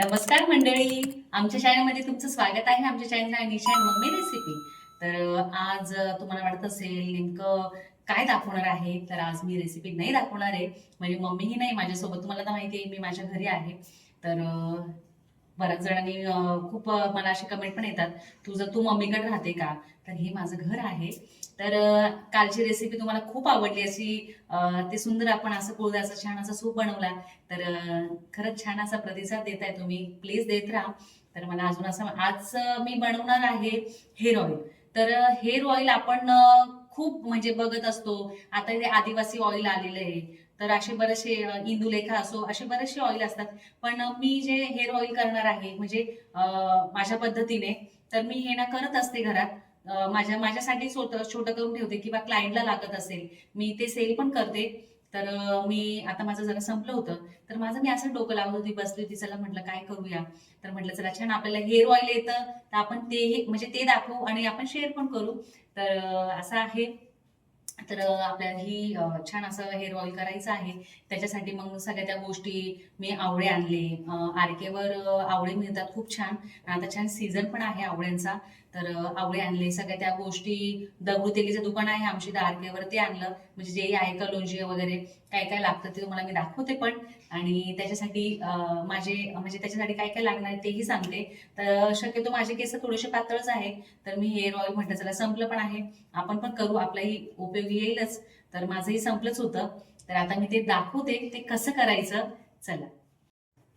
नमस्कार मंडळी. आमच्या चॅनलमध्ये तुमचं स्वागत आहे. आमच्या चॅनल आहे निशा मम्मी रेसिपी तर आज तुम्हाला वाटत असेल नेमकं काय दाखवणार आहे तर आज मी रेसिपी नाही दाखवणार आहे. म्हणजे मम्मीही नाही माझ्यासोबत. तुम्हाला तर माहिती आहे मी माझ्या घरी आहे. तर बऱ्याच जणांनी खूप मला असे कमेंट पण येतात तुझं तू मम्मीकडे राहते का? तर हे माझं घर आहे. तर कालची रेसिपी तुम्हाला खूप आवडली अशी ते सुंदर आपण असं कुळदाचं छान असं सूप बनवला. तर खरंच छान असा प्रतिसाद देताय तुम्ही. प्लीज देत राहा. तर मला अजून असं आज मी बनवणार आहे हेअर ऑइल तर हेअर ऑइल आपण खूप म्हणजे बघत असतो. आता इथे आदिवासी ऑइल आलेलं आहे. तर असे बरेचसे इंदुलेखा असो असे बरेचसे ऑइल असतात. पण मी जे हेअर ऑइल करणार आहे म्हणजे माझ्या पद्धतीने तर मी हे ना करत असते घरात. माझ्या माझ्यासाठी छोटं छोटं करून ठेवते किंवा क्लायंटला लागत असेल मी ते सेल पण करते. तर मी आता माझं जरा संपलं होतं. तर माझं मी असं डोकं लावत होती बसली होती चला म्हटलं काय करूया? तर म्हटलं चला छान आपल्याला हेअर ऑइल येतं तर आपण ते म्हणजे ते दाखवू आणि आपण शेअर पण करू. तर असं आहे तर आपल्याला ही छान असं हेअर ऑइल करायचं आहे. त्याच्यासाठी मग सगळ्या त्या गोष्टी मी आवळे आणले. आरकेवर आवळे मिळतात खूप छान. आता छान सीझन पण आहे आवळ्यांचा. तर आवळे आणले. सगळ्या त्या गोष्टी दगडू तेलीचं दुकान आहे आमची दारकेवर ते आणलं. म्हणजे जे आहे कलोंजी वगैरे काय काय लागतं ते तुम्हाला मी दाखवते पण. आणि त्याच्यासाठी माझे म्हणजे त्याच्यासाठी काय काय लागणार तेही सांगते. तर शक्यतो माझे केस थोडेसे पातळच आहे तर मी हेअर ऑइल म्हटलं चला संपलं पण आहे. आपण पण करू आपलाही उपयोगी येईलच. तर माझंही संपलंच होतं. तर आता मी ते दाखवते ते कसं करायचं? चला.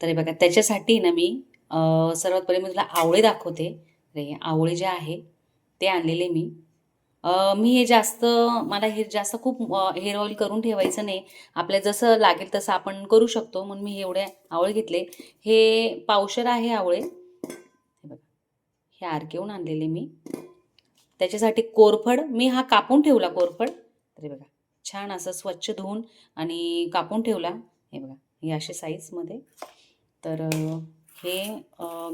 तरी बघा त्याच्यासाठी ना मी सर्वात पहिले मी तुला आवळे दाखवते. रे हे आवळे जे आहे ते आणलेले मी. मी हे जास्त मला हे जास्त खूप हेअर ऑइल करून ठेवायचं नाही. आपल्याला जसं लागेल तसं आपण करू शकतो म्हणून मी एवढे आवळे घेतले. हे पावशर आहे आवळे. हे बघा. हे आरकेहून आणलेले मी. त्याच्यासाठी कोरफड मी हा कापून ठेवला कोरफड. तरी बघा छान असं स्वच्छ धुवून आणि कापून ठेवला. हे बघा हे असे साईजमध्ये तर हे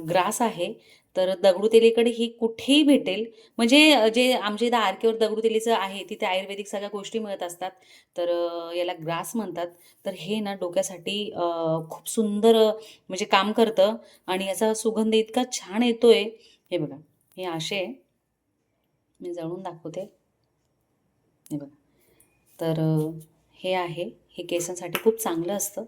ग्रास आहे. तर दगडूतेलीकडे ही कुठेही भेटेल. म्हणजे जे आमच्या इथं आरकेवर दगडूतेलीचं आहे तिथे आयुर्वेदिक सगळ्या गोष्टी मिळत असतात. तर याला ग्रास म्हणतात. तर हे ना डोक्यासाठी खूप सुंदर म्हणजे काम करतं. आणि याचा सुगंध इतका छान येतोय. हे बघा हे असे मी जळून दाखवते. हे बघा. तर हे आहे. हे केसांसाठी खूप चांगलं असतं.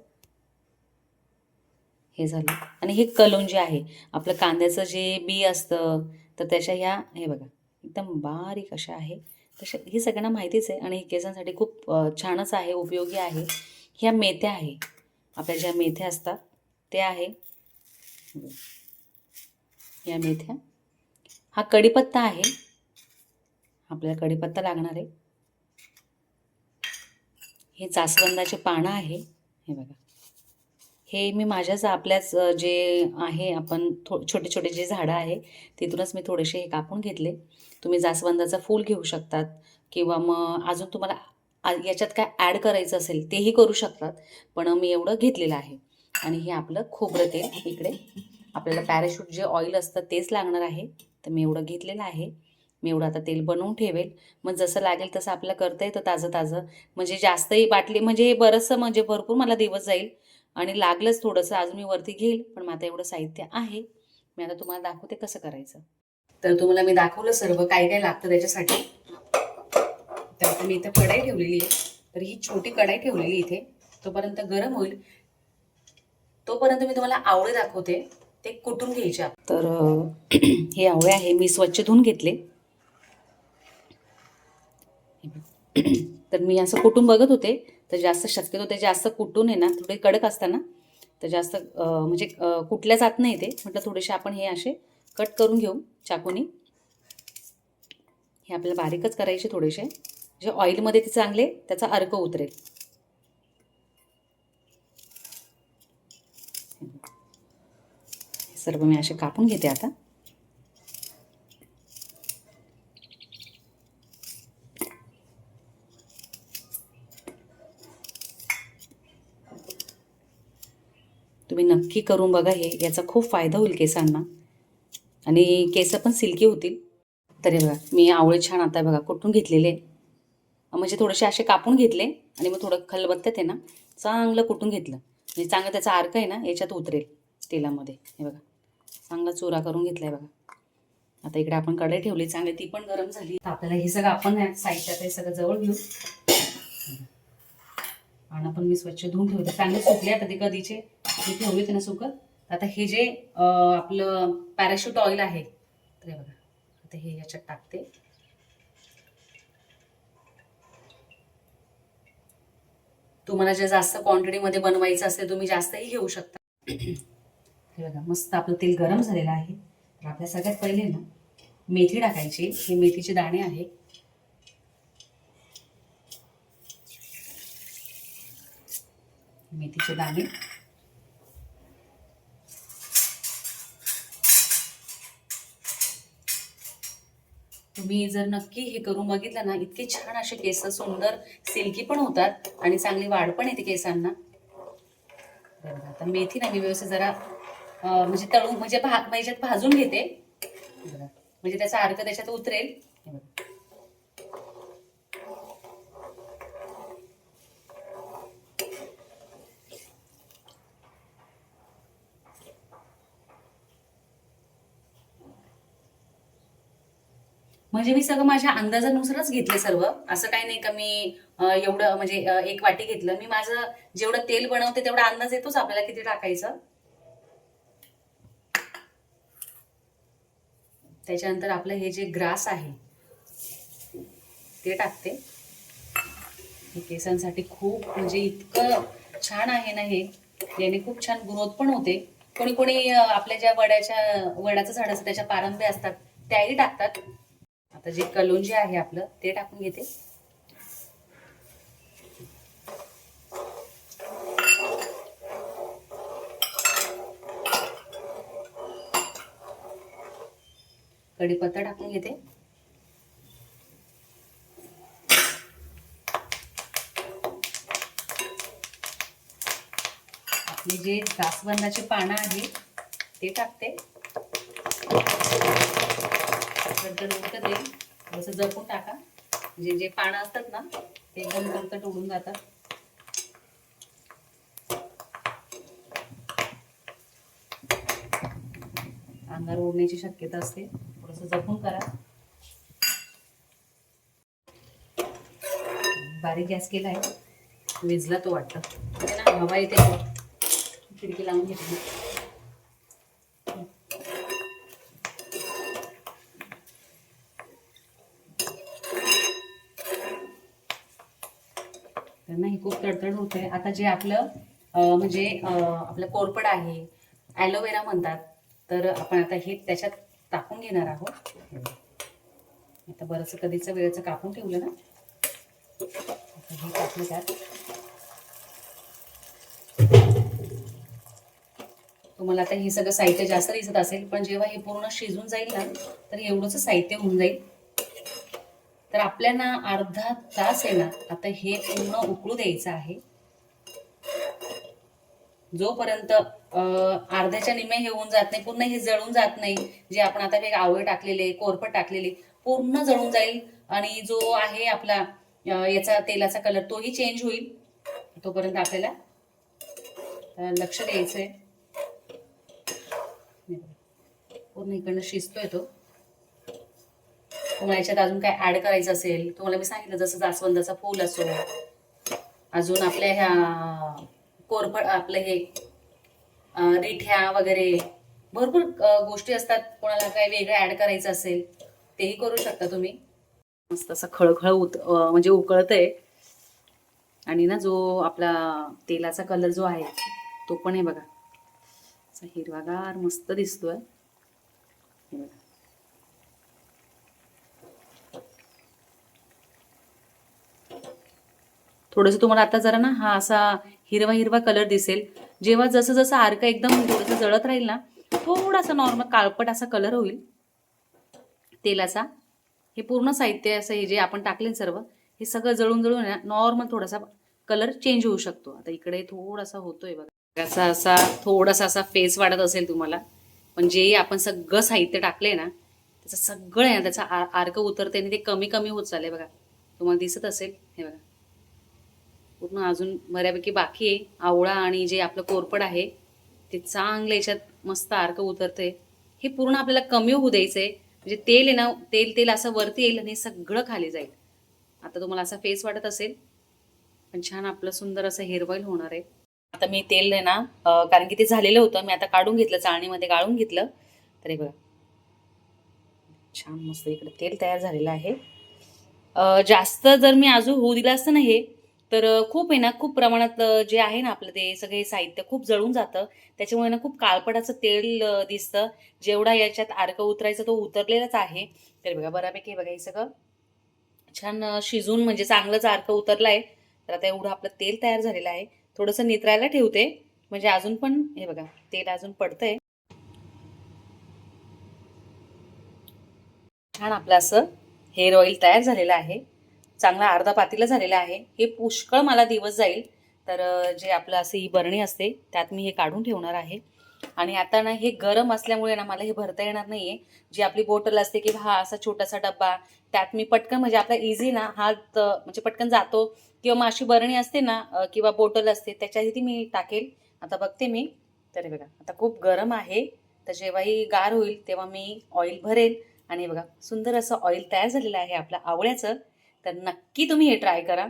हे झालं. आणि हे कलोंजी आहे आपलं कांद्याचं जे बी असतं तर त्याच्या ह्या हे बघा एकदम बारीक अशा आहे. तशा हे सगळ्यांना माहितीच आहे आणि हे केसांसाठी खूप छानच आहे उपयोगी आहे. ह्या मेथ्या आहे. आपल्या ज्या मेथ्या असतात ते आहे. या मेथ्या. हा कढीपत्ता आहे. आपल्याला कढीपत्ता लागणार आहे. हे जास्वंदाचे पानं आहे. हे बघा. हे मी माझ्याच आपल्याच जे आहे आपण थो छोटे छोटे जे झाडं आहे तिथूनच मी थोडेसे हे कापून घेतले. तुम्ही जास्वंदाचं फूल घेऊ शकतात किंवा मग अजून तुम्हाला याच्यात काय ॲड करायचं असेल तेही करू शकतात. पण मी एवढं घेतलेलं आहे. आणि हे आपलं खोबरं तेल इकडे. आपल्याला पॅराशूट जे ऑइल असतं तेच लागणार आहे. तर मी एवढं घेतलेलं आहे. मी एवढं आता तेल बनवून ठेवेल. मग जसं लागेल तसं आपलं करता येतं ताजं ताजं म्हणजे जास्तही बाटली म्हणजे हे बरंचसं म्हणजे भरपूर मला दिवस जाईल. आणि लागलंच थोडंसं आज मी वरती घेईल पण माझं आता एवढं साहित्य आहे. मी आता तुम्हाला दाखवते कसं करायचं. तर तुम्हाला मी दाखवलं सर्व काय काय लागतं त्याच्यासाठी. तर आता मी इथं कढाई ठेवलेली आहे. तर ही छोटी कढाई ठेवलेली इथे. तोपर्यंत गरम होईल. तोपर्यंत मी तुम्हाला आवळे दाखवते. ते कुटून घ्यायच्या तर हे आवळे आहे. मी स्वच्छ धुवून घेतले. तर मी असं कुटून बघत होते. तर जास्त शक्यतो ते जास्त कुटून आहे ना थोडे कडक असताना तर जास्त म्हणजे कुटल्या जात नाही ते. म्हटलं थोडेसे आपण हे असे कट करून घेऊ चाकूनी. हे आपल्याला बारीकच करायचे थोडेसे. जे ऑइलमध्ये ते चांगले त्याचा अर्क उतरेल. सर्व मी असे कापून घेते आता. तुम्ही नक्की करून बघा हे. याचा खूप फायदा होईल केसांना. आणि केस पण सिल्की होतील. तरी बघा मी आवळे छान आता बघा कुठून घेतलेले म्हणजे थोडेसे असे कापून घेतले आणि मग थोडं खलबत्त्यात आहे ना चांगलं कुटून घेतलं. म्हणजे चांगलं त्याचा अर्क आहे ना याच्यात उतरेल तेलामध्ये. हे बघा चांगला चुरा करून घेतला आहे बघा. आता इकडे आपण कढई ठेवली चांगली ती पण गरम झाली. आपल्याला हे सगळं आपण साहित्यात हे सगळं जवळ घेऊ. आणि पण मी स्वच्छ धुवून ठेवते. चांगले सुकले आता ते कधीचे. मी ठेवले होते ना सुकत आता हे जे आपलं पॅराशूट ऑइल आहे तर हे बघा. आता हे याच्यात टाकते. तुम्हाला जे जास्त क्वांटिटीमध्ये बनवायचं असेल तुम्ही जास्तही घेऊ शकता. हे बघा मस्त आपलं तेल गरम झालेलं आहे. तर आपल्या सगळ्यात पहिले ना मेथी टाकायची. हे मेथीचे दाणे आहे मेथीचे दाणे. तुम्ही जर नक्की हे करून बघितलं ना इतके छान असे केस सुंदर सिल्की पण होतात आणि चांगली वाढ पण येते केसांना. आता मेथी ना मी व्यवस्थित जरा म्हणजे तळून म्हणजे भा ह्याच्यात भाजून घेते. म्हणजे त्याचा अर्क त्याच्यात उतरेल हे बघा. म्हणजे मी सगळं माझ्या अंदाजानुसारच घेतले सर्व. असं काही नाही का मी एवढं म्हणजे एक वाटी घेतलं. मी माझं जेवढं तेल बनवते तेवढा अंदाज येतोच आपल्याला किती टाकायचं. त्याच्यानंतर आपलं हे जे ग्रास आहे ते टाकते. हे केसांसाठी खूप म्हणजे इतकं छान आहे ना हे. याने खूप छान ग्रोथ पण होते. कोणी कोणी आपल्या ज्या वड्याच्या वडाचं झाड असतं त्याच्या पारंब्या असतात त्याही टाकतात. आता जे कलोंजी आहे आपलं ते टाकून घेते. कढीपत्ता टाकून घेते. आपले जे जास्वंदाचे पानं आहे ते टाकते. नंतर उडतं ते. थोडंसं जपून टाका. म्हणजे जे पानं असतात ना ते एकदम कणकट उडून जातात. अंगार ओढण्याची शक्यता असते. थोडंसं जपून करा. बारीक गॅस केला आहे. विजला तो वाटतं. हो ना? हवा येते. खिडकी लावून घेतली तर नाही खूप तडतड होते आता जे आपलं म्हणजे आपलं कोरपड आहे ॲलोवेरा म्हणतात तर आपण आता हे त्याच्यात टाकून घेणार आहोत. आता बरंच कधीचं वेळेचं कापून ठेवलं ना. हे टाकलं त्यात. तुम्हाला आता हे सगळं साहित्य जास्त दिसत असेल पण जेव्हा हे पूर्ण शिजून जाईल ना तर एवढंच साहित्य होऊन जाईल. तर आपल्याला अर्धा तास आहे ना आता हे पूर्ण उकळू द्यायचं आहे. जोपर्यंत अर्ध्याच्या निम्मे हे होऊन जात नाही पूर्ण हे जळून जात नाही जे आपण आता हे आवळे टाकलेले कोरपट टाकलेले पूर्ण जळून जाईल आणि जो आहे आपला याचा तेलाचा कलर तोही चेंज होईल. तोपर्यंत आपल्याला लक्ष द्यायचंय. पूर्ण इकडनं शिजतोय तो. तुम्हाला याच्यात अजून काय ऍड करायचं असेल? तुम्हाला मी सांगितलं जसं जास्वंदाचा फूल असो अजून आपल्या ह्या कोरफड आपलं हे रिठ्या वगैरे भरपूर गोष्टी असतात. कोणाला काय वेगळं ऍड करायचं असेल तेही करू शकता तुम्ही. मस्त असं खळखळ उत म्हणजे उकळत आहे आणि ना जो आपला तेलाचा कलर जो आहे तो पण आहे बघा. हिरवागार मस्त दिसतोय. थोडंसं तुम्हाला आता जरा ना हा असा हिरवा हिरवा कलर दिसेल. जेव्हा जसं जसं आर्क एकदम थोडंसं जळत राहील ना थोडासा नॉर्मल काळपट असा कलर होईल. तेलाचा. हे पूर्ण साहित्य असं हे जे आपण टाकले सर्व हे सगळं जळून जळून नॉर्मल थोडासा कलर चेंज होऊ शकतो. आता इकडे थोडासा होतोय बघा. असा असा थोडासा असा फेस वाढत असेल तुम्हाला. पण जे आपण सगळं साहित्य टाकलंय ना त्याचं सगळं आहे ना त्याचा आर्क उतरते आणि ते कमी कमी होत चाललंय बघा. तुम्हाला दिसत असेल हे बघा. पूर्ण अजून बऱ्यापैकी बाकी आहे. आवळा आणि जे आपलं कोरपड आहे ते चांगलं याच्यात मस्त अर्क उतरते हे पूर्ण आपल्याला कमी होऊ द्यायचं आहे म्हणजे तेल आहे ना तेल तेल असं वरती येईल आणि सगळं खाली जाईल. आता तुम्हाला असा फेस वाटत असेल पण छान आपलं सुंदर असं हेअर ऑइल होणार आहे. आता मी तेल आहे ना कारण की ते झालेलं होतं. मी आता काढून घेतलं चाळणीमध्ये गाळून घेतलं. तर हे बघा. छान मस्त इकडे तेल तयार झालेलं आहे. जास्त जर मी अजून होऊ दिलं असतं ना हे तर खूप आहे ना खूप प्रमाणात जे आहे ना आपलं ते सगळे साहित्य खूप जळून जातं. त्याच्यामुळे ना खूप काळपटाचं तेल दिसतं. जेवढा याच्यात अर्क उतरायचा तो उतरलेलाच आहे. तर बघा बऱ्यापैकी बघा हे सगळं छान शिजून म्हणजे चांगलंच अर्क उतरलाय. तर आता एवढं आपलं तेल तयार झालेलं आहे. थोडंसं नितरायला ठेवते. म्हणजे अजून पण हे बघा तेल अजून पडतंय. छान आपलं असं हेअर ऑइल तयार झालेलं आहे. चांगला अर्धा पातीला झालेला आहे. हे पुष्कळ मला दिवस जाईल. तर जे आपलं असं ही बरणी असते त्यात मी हे काढून ठेवणार आहे. आणि आता ना हे गरम असल्यामुळे ना मला हे भरता येणार नाही आहे जी आपली बॉटल असते की हा असा छोटासा डब्बा त्यात मी पटकन म्हणजे आपला इझी ना हात म्हणजे पटकन जातो. किंवा मग अशी बरणी असते ना किंवा बॉटल असते त्याच्याही ती मी टाकेल. आता बघते मी. तर बघा आता खूप गरम आहे. तर जेव्हाही गार होईल तेव्हा मी ऑइल भरेल आणि हे बघा सुंदर असं ऑइल तयार झालेलं आहे आपल्या आवळ्याचं. तर नक्की तुम्ही हे ट्राय करा.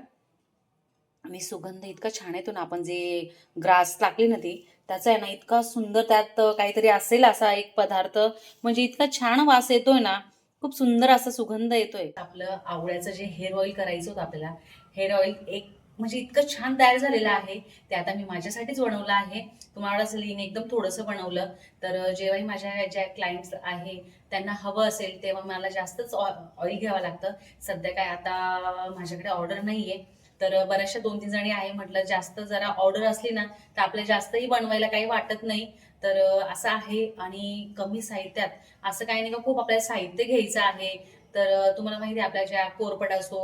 आणि सुगंध इतका छान येतो ना आपण जे ग्रास टाकली ना ती त्याचा आहे ना इतका सुंदर त्यात काहीतरी असेल असा एक पदार्थ. म्हणजे इतका छान वास येतोय ना खूप सुंदर असा सुगंध येतोय. आपलं आवळ्याचं जे हेअर ऑइल करायचं होतं आपल्याला हेअर ऑइल एक म्हणजे इतकं छान तयार झालेलं आहे. ते आता मी माझ्यासाठीच बनवलं आहे. तुम्हाला असं लिहिणे एकदम थोडंसं बनवलं तर जेव्हाही माझ्या ज्या क्लायंट्स आहे त्यांना हवं असेल तेव्हा मला जास्तच ऑइल घ्यावं लागतं. सध्या काय आता माझ्याकडे ऑर्डर नाहीये. तर बऱ्याचशा दोन तीन जणी आहे म्हटलं जास्त जरा ऑर्डर असली ना तर आपल्या जास्तही बनवायला काही वाटत नाही. तर असं आहे. आणि कमी साहित्यात असं काही नाही का खूप आपल्याला साहित्य घ्यायचं आहे. तर तुम्हाला माहिती आहे आपल्या ज्या कोरपड असो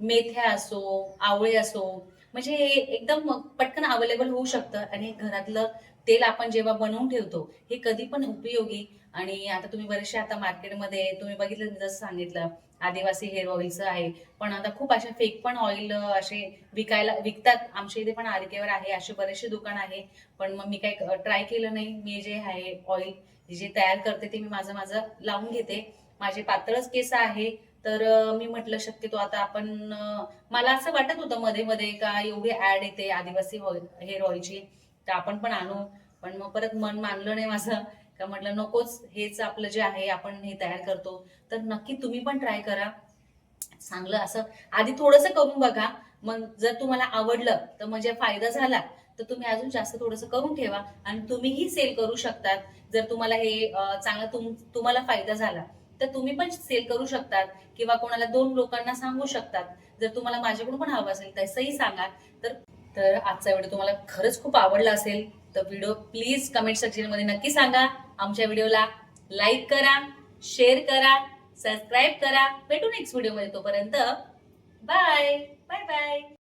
मेथ्या असो आवळे असो म्हणजे हे एकदम पटकन अवेलेबल होऊ शकतं आणि घरातलं तेल आपण जेव्हा बनवून ठेवतो हे कधी पण उपयोगी. आणि आता तुम्ही बरेचसे आता मार्केटमध्ये तुम्ही बघितलं जसं सांगितलं आदिवासी हेअर ऑइलचं आहे. पण आता खूप अशा फेक पण ऑइल असे विकायला विकतात. आमच्या इथे पण आरकेवर आहे असे बरेचसे दुकान आहे. पण मग मी काय ट्राय केलं नाही. मी जे आहे ऑइल जे तयार करते ते मी माझं माझं लावून घेते. माझे पातळच केस आहे. तर मी म्हटलं शक्यतो आता आपण मला असं वाटत होतं मध्ये मध्ये का एवढी ऍड येते आदिवासी हेअर ऑइलची तर आपण पण आणू. पण मग परत मन मानलं नाही माझं. का म्हटलं नकोच हेच आपलं जे आहे आपण हे तयार करतो. तर नक्की तुम्ही पण ट्राय करा. चांगलं असं. आधी थोडंसं करून बघा. मग जर तुम्हाला आवडलं तर म्हणजे फायदा झाला तर तुम्ही अजून जास्त थोडंसं करून ठेवा. आणि तुम्हीही सेल करू शकतात. जर तुम्हाला हे चांगला तुम तुम्हाला फायदा झाला तर तुम्ही पण सेल करू शकतात किंवा कोणाला दोन लोकांना सांगू शकतात. जर तुम्हाला माझ्याकडून पण हवं असेल तसंही सांगा. तर तर आजचा व्हिडिओ तुम्हाला खरंच खूप आवडला असेल तर व्हिडिओ प्लीज कमेंट सेक्शनमध्ये नक्की सांगा. आमच्या व्हिडिओला लाईक करा शेअर करा सबस्क्राईब करा. भेटू नेक्स्ट व्हिडिओमध्ये तोपर्यंत बाय बाय बाय.